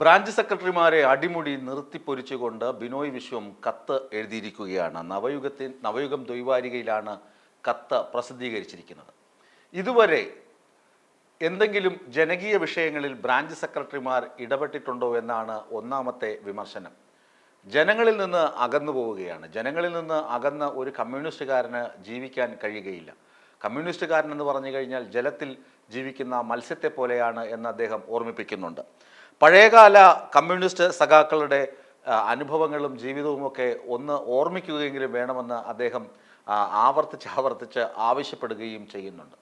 Branch സെക്രട്ടറിമാരെ അടിമുടി നിർത്തിപ്പൊരിച്ചുകൊണ്ട് ബിനോയ് വിശ്വം കത്ത് എഴുതിയിരിക്കുകയാണ്. നവയുഗത്തിൽ നവയുഗം ദ്വൈവാരികയിലാണ് കത്ത് പ്രസിദ്ധീകരിച്ചിരിക്കുന്നത്. ഇതുവരെ എന്തെങ്കിലും ജനകീയ വിഷയങ്ങളിൽ ബ്രാഞ്ച് സെക്രട്ടറിമാർ ഇടപെട്ടിട്ടുണ്ടോ എന്നാണ് ഒന്നാമത്തെ വിമർശനം. ജനങ്ങളിൽ നിന്ന് അകന്നു പോവുകയാണ്. ജനങ്ങളിൽ നിന്ന് അകന്ന ഒരു കമ്മ്യൂണിസ്റ്റുകാരന് ജീവിക്കാൻ കഴിയുകയില്ല. കമ്മ്യൂണിസ്റ്റുകാരൻ എന്ന് പറഞ്ഞു കഴിഞ്ഞാൽ ജലത്തിൽ ജീവിക്കുന്ന മത്സ്യത്തെ പോലെയാണ് എന്ന് അദ്ദേഹം ഓർമ്മിപ്പിക്കുന്നുണ്ട്. പഴയകാല കമ്മ്യൂണിസ്റ്റ് സഖാക്കളുടെ അനുഭവങ്ങളും ജീവിതവും ഒക്കെ ഒന്ന് ഓർമ്മിക്കുകയെങ്കിലും വേണമെന്ന് അദ്ദേഹം ആവർത്തിച്ച് ആവർത്തിച്ച് ആവശ്യപ്പെടുകയും ചെയ്യുന്നുണ്ട്.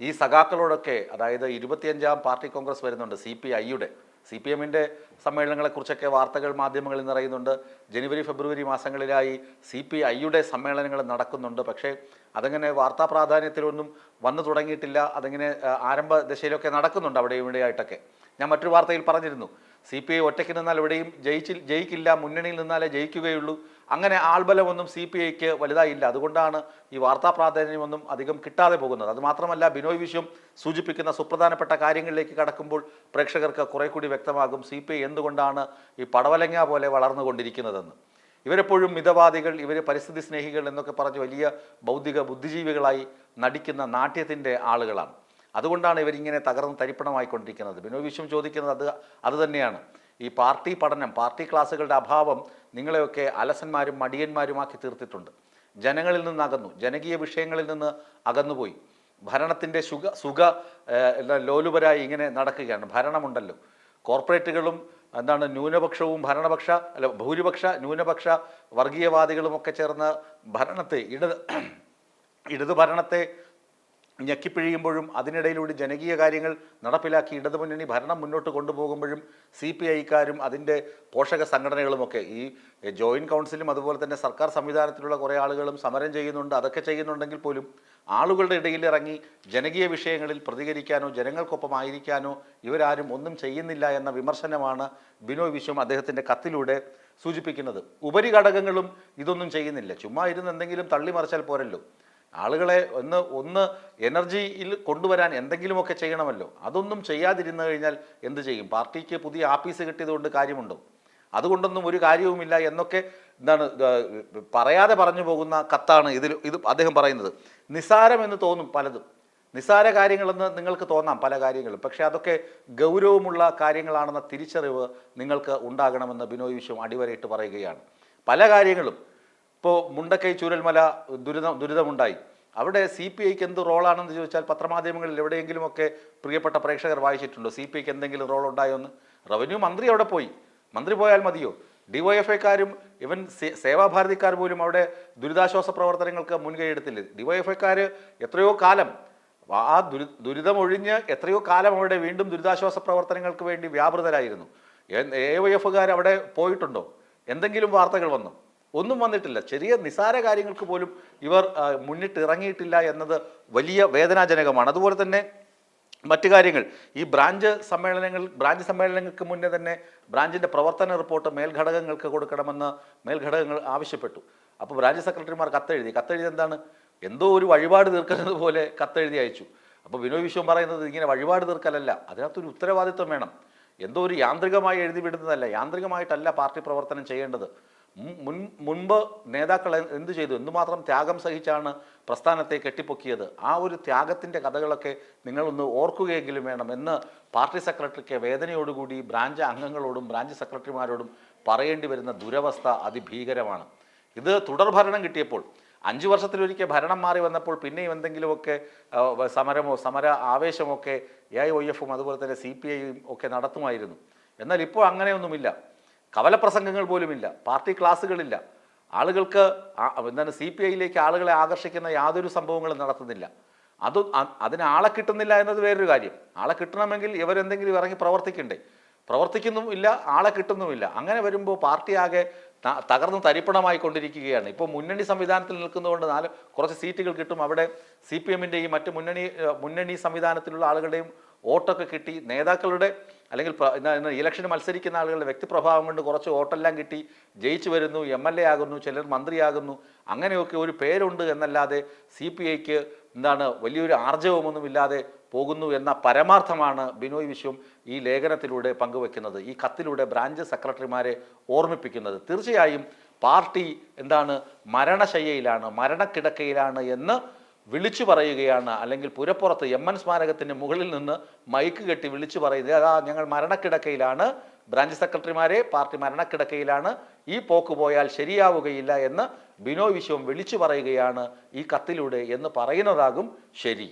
ഈ സഖാക്കളോടൊക്കെ അതായത് ഇരുപത്തിയഞ്ചാം പാർട്ടി കോൺഗ്രസ് വരുന്നുണ്ട് സി പി ഐയുടെ സി പി എമ്മിന്റെ സമ്മേളനങ്ങളെക്കുറിച്ചൊക്കെ വാർത്തകൾ മാധ്യമങ്ങളിൽ നിറയുന്നുണ്ട്. ജനുവരി ഫെബ്രുവരി മാസങ്ങളിലായി സി പി ഐയുടെ സമ്മേളനങ്ങൾ നടക്കുന്നുണ്ട്. പക്ഷേ അതങ്ങനെ വാർത്താ പ്രാധാന്യത്തിലൊന്നും വന്നു തുടങ്ങിയിട്ടില്ല. അതങ്ങനെ ആരംഭ ദശയിലൊക്കെ നടക്കുന്നുണ്ട് അവിടെ ഇവിടെയായിട്ടൊക്കെ. ഞാൻ മറ്റൊരു വാർത്തയിൽ പറഞ്ഞിരുന്നു. സി പി ഐ ഒറ്റയ്ക്ക് നിന്നാൽ എവിടെയും ജയിച്ചിൽ ജയിക്കില്ല മുന്നണിയിൽ നിന്നാലേ ജയിക്കുകയുള്ളൂ. അങ്ങനെ ആൾബലമൊന്നും സി പി ഐക്ക് വലുതായില്ല. അതുകൊണ്ടാണ് ഈ വാർത്താ പ്രാധാന്യമൊന്നും അധികം കിട്ടാതെ പോകുന്നത്. അതുമാത്രമല്ല ബിനോയ് വിശ്വം സൂചിപ്പിക്കുന്ന സുപ്രധാനപ്പെട്ട കാര്യങ്ങളിലേക്ക് കടക്കുമ്പോൾ പ്രേക്ഷകർക്ക് കുറെ കൂടി വ്യക്തമാകും സി പി ഐ എന്തുകൊണ്ടാണ് ഈ പടവലങ്ങ പോലെ വളർന്നുകൊണ്ടിരിക്കുന്നതെന്ന്. ഇവരെപ്പോഴും മിതവാദികൾ ഇവർ പരിസ്ഥിതി സ്നേഹികൾ എന്നൊക്കെ പറഞ്ഞ് വലിയ ബൗദ്ധിക ബുദ്ധിജീവികളായി നടിക്കുന്ന നാട്യത്തിന്റെ ആളുകളാണ്. അതുകൊണ്ടാണ് ഇവരിങ്ങനെ തകർന്ന് തരിപ്പണമായിക്കൊണ്ടിരിക്കുന്നത്. ബിനോയ് വിശ്വം ചോദിക്കുന്നത് അത് അത് തന്നെയാണ്. ഈ പാർട്ടി പഠനം പാർട്ടി ക്ലാസ്സുകളുടെ അഭാവം നിങ്ങളെയൊക്കെ അലസന്മാരും മടിയന്മാരുമാക്കി തീർത്തിട്ടുണ്ട്. ജനങ്ങളിൽ നിന്ന് അകന്നു ജനകീയ വിഷയങ്ങളിൽ നിന്ന് അകന്നുപോയി. ഭരണത്തിന്റെ സുഖ സുഖ ലോലുപരായി ഇങ്ങനെ നടക്കുകയാണ്. ഭരണമുണ്ടല്ലോ. കോർപ്പറേറ്റുകളും എന്താണ് ന്യൂനപക്ഷവും ഭരണപക്ഷ അല്ല ഭൂരിപക്ഷ ന്യൂനപക്ഷ വർഗീയവാദികളുമൊക്കെ ചേർന്ന് ഭരണത്തെ ഇടത് ഇടത് ഭരണത്തെ ഞെക്കിപ്പിഴിയുമ്പോഴും അതിനിടയിലൂടെ ജനകീയ കാര്യങ്ങൾ നടപ്പിലാക്കി ഇടതുമുന്നണി ഭരണം മുന്നോട്ട് കൊണ്ടുപോകുമ്പോഴും സി പി ഐക്കാരും അതിന്റെ പോഷക സംഘടനകളുമൊക്കെ ഈ ജോയിന്റ് കൗൺസിലും അതുപോലെ തന്നെ സർക്കാർ സംവിധാനത്തിലുള്ള കുറേ ആളുകളും സമരം ചെയ്യുന്നുണ്ട് അതൊക്കെ ചെയ്യുന്നുണ്ടെങ്കിൽ പോലും ആളുകളുടെ ഇടയിൽ ഇറങ്ങി ജനകീയ വിഷയങ്ങളിൽ പ്രതികരിക്കാനോ ജനങ്ങൾക്കൊപ്പം ആയിരിക്കാനോ ഇവരാരും ഒന്നും ചെയ്യുന്നില്ല എന്ന വിമർശനമാണ് ബിനോയ് വിശ്വം അദ്ദേഹത്തിന്റെ കത്തിലൂടെ സൂചിപ്പിക്കുന്നത്. ഉപരിഘടകങ്ങളും ഇതൊന്നും ചെയ്യുന്നില്ല. ചുമ്മാ ഇരുന്ന് എന്തെങ്കിലും തള്ളിമറിച്ചാൽ പോരല്ലോ. ആളുകളെ ഒന്ന് ഒന്ന് എനർജിയിൽ കൊണ്ടുവരാൻ എന്തെങ്കിലുമൊക്കെ ചെയ്യണമല്ലോ. അതൊന്നും ചെയ്യാതിരുന്നു കഴിഞ്ഞാൽ എന്ത് ചെയ്യും? പാർട്ടിക്ക് പുതിയ ആപ്പീസ് കിട്ടിയതുകൊണ്ട് കാര്യമുണ്ടോ? അതുകൊണ്ടൊന്നും ഒരു കാര്യവുമില്ല എന്നൊക്കെ എന്താണ് പറയാതെ പറഞ്ഞു പോകുന്ന കത്താണ് ഇതിൽ ഇത് അദ്ദേഹം പറയുന്നത്. നിസാരമെന്ന് തോന്നും പലതും. നിസാര കാര്യങ്ങളെന്ന് നിങ്ങൾക്ക് തോന്നാം പല കാര്യങ്ങളും. പക്ഷേ അതൊക്കെ ഗൗരവമുള്ള കാര്യങ്ങളാണെന്ന തിരിച്ചറിവ് നിങ്ങൾക്ക് ഉണ്ടാകണമെന്ന് ബിനോയ് വിശ്വം അടിവരയിട്ട് പറയുകയാണ്. പല കാര്യങ്ങളും. ഇപ്പോൾ മുണ്ടക്കൈ ചൂരൽമല ദുരിതം ദുരിതമുണ്ടായി. അവിടെ സി പി ഐക്ക് എന്ത് റോളാണെന്ന് ചോദിച്ചാൽ പത്രമാധ്യമങ്ങളിൽ എവിടെയെങ്കിലുമൊക്കെ പ്രിയപ്പെട്ട പ്രേക്ഷകർ വായിച്ചിട്ടുണ്ടോ. സി പി ഐക്ക് എന്തെങ്കിലും റോൾ ഉണ്ടായോ എന്ന്? റവന്യൂ മന്ത്രി അവിടെ പോയി. മന്ത്രി പോയാൽ മതിയോ? ഡിവൈഎഫ്ഐക്കാരും ഇവൻ സേവാഭാരതിക്കാർ പോലും അവിടെ ദുരിതാശ്വാസ പ്രവർത്തനങ്ങൾക്ക് മുൻകൈ എടുത്തില്ല. ഡിവൈഎഫ്ഐക്കാർ എത്രയോ കാലം ആ ദുരി ദുരിതമൊഴിഞ്ഞ് എത്രയോ കാലം അവിടെ വീണ്ടും ദുരിതാശ്വാസ പ്രവർത്തനങ്ങൾക്ക് വേണ്ടി വ്യാപൃതരായിരുന്നു. എ വൈ എഫുകാർ അവിടെ പോയിട്ടുണ്ടോ? എന്തെങ്കിലും വാർത്തകൾ വന്നു? ഒന്നും വന്നിട്ടില്ല. ചെറിയ നിസാര കാര്യങ്ങൾക്ക് പോലും ഇവർ മുന്നിട്ട് ഇറങ്ങിയിട്ടില്ല എന്നത് വലിയ വേദനാജനകമാണ്. അതുപോലെ തന്നെ മറ്റു കാര്യങ്ങൾ. ഈ ബ്രാഞ്ച് സമ്മേളനങ്ങൾ ബ്രാഞ്ച് സമ്മേളനങ്ങൾക്ക് മുന്നേ തന്നെ ബ്രാഞ്ചിന്റെ പ്രവർത്തന റിപ്പോർട്ട് മേൽഘടകങ്ങൾക്ക് കൊടുക്കണമെന്ന് മേൽഘടകങ്ങൾ ആവശ്യപ്പെട്ടു. അപ്പോൾ ബ്രാഞ്ച് സെക്രട്ടറിമാർ കത്തെഴുതി. കത്തെഴുതി എന്താണ്? എന്തോ ഒരു വഴിപാട് തീർക്കുന്നത് പോലെ കത്തെഴുതി അയച്ചു. അപ്പോൾ വിനോയ് വിശ്വം പറയുന്നത് ഇങ്ങനെ വഴിപാട് തീർക്കലല്ല. അതിനകത്തൊരു ഉത്തരവാദിത്വം വേണം. എന്തോ ഒരു യാന്ത്രികമായി എഴുതി വിടുന്നതല്ല. യാന്ത്രികമായിട്ടല്ല പാർട്ടി പ്രവർത്തനം ചെയ്യേണ്ടത്. മുൻ- മുൻ മുൻപ് നേതാക്കൾ എന്ത് ചെയ്തു? എന്തുമാത്രം ത്യാഗം സഹിച്ചാണ് പ്രസ്ഥാനത്തെ കെട്ടിപ്പൊക്കിയത്? ആ ഒരു ത്യാഗത്തിന്റെ കഥകളൊക്കെ നിങ്ങളൊന്ന് ഓർക്കുകയെങ്കിലും വേണം എന്ന് പാർട്ടി സെക്രട്ടറിക്ക് വേദനയോടുകൂടി ബ്രാഞ്ച് അംഗങ്ങളോടും ബ്രാഞ്ച് സെക്രട്ടറിമാരോടും പറയേണ്ടി വരുന്ന ദുരവസ്ഥ അതിഭീകരമാണ്. ഇത് തുടർഭരണം കിട്ടിയപ്പോൾ അഞ്ചു വർഷത്തിലൊരിക്കൽ ഭരണം മാറി വന്നപ്പോൾ പിന്നെയും എന്തെങ്കിലുമൊക്കെ സമരമോ സമര ആവേശമൊക്കെ എ ഐ ഒ എഫും അതുപോലെ തന്നെ സി പി ഐയും ഒക്കെ നടത്തുമായിരുന്നു. എന്നാൽ ഇപ്പോൾ അങ്ങനെയൊന്നുമില്ല. കവലപ്രസംഗങ്ങൾ പോലുമില്ല പാർട്ടി ക്ലാസ്സുകളില്ല. ആളുകൾക്ക് എന്താണ് സി പി ഐയിലേക്ക് ആളുകളെ ആകർഷിക്കുന്ന യാതൊരു സംഭവങ്ങളും നടത്തുന്നില്ല. അത് അതിന് ആളെ കിട്ടുന്നില്ല എന്നത് വേറൊരു കാര്യം. ആളെ കിട്ടണമെങ്കിൽ ഇവരെന്തെങ്കിലും ഇറങ്ങി പ്രവർത്തിക്കണ്ടേ? പ്രവർത്തിക്കുന്നുമില്ല ആളെ കിട്ടുന്നുമില്ല അങ്ങനെ വരുമ്പോൾ പാർട്ടി ആകെ തകർന്ന് തരിപ്പണമായി കൊണ്ടിരിക്കുകയാണ്. ഇപ്പോൾ മുന്നണി സംവിധാനത്തിൽ നിൽക്കുന്നതുകൊണ്ട് നാല് കുറച്ച് സീറ്റുകൾ കിട്ടും. അവിടെ സി പി എമ്മിന്റെയും മറ്റ് മുന്നണി മുന്നണി സംവിധാനത്തിലുള്ള ആളുകളുടെയും വോട്ടൊക്കെ കിട്ടി. നേതാക്കളുടെ അല്ലെങ്കിൽ ഇലക്ഷന് മത്സരിക്കുന്ന ആളുകളുടെ വ്യക്തിപ്രഭാവം കൊണ്ട് കുറച്ച് വോട്ടെല്ലാം കിട്ടി. ജയിച്ചു വരുന്നു എം എൽ എ ആകുന്നു ചിലർ മന്ത്രിയാകുന്നു. അങ്ങനെയൊക്കെ ഒരു പേരുണ്ട് എന്നല്ലാതെ സി പി ഐക്ക് എന്താണ് വലിയൊരു ആർജവമൊന്നുമില്ലാതെ പോകുന്നു എന്ന പരമാർത്ഥമാണ് ബിനോയ് വിശ്വം ഈ ലേഖനത്തിലൂടെ പങ്കുവെക്കുന്നത്. ഈ കത്തിലൂടെ ബ്രാഞ്ച് സെക്രട്ടറിമാരെ ഓർമ്മിപ്പിക്കുന്നത്. തീർച്ചയായും പാർട്ടി എന്താണ് മരണശയ്യയിലാണ് മരണക്കിടക്കയിലാണ് എന്ന് വിളിച്ചു പറയുകയാണ്. അല്ലെങ്കിൽ പുരപ്പുറത്ത് എം എൻ മുകളിൽ നിന്ന് മൈക്ക് കെട്ടി വിളിച്ചു പറയുന്നത്. അതാ ഞങ്ങൾ മരണക്കിടക്കയിലാണ്. Branch സെക്രട്ടറിമാരെ party മരണക്കിടക്കയിലാണ്. ഈ പോക്ക് പോയാൽ ശരിയാവുകയില്ല എന്ന് ബിനോയ് വിശ്വം വിളിച്ചു പറയുകയാണ് ഈ കത്തിലൂടെ എന്ന് പറയുന്നതാകും ശരി.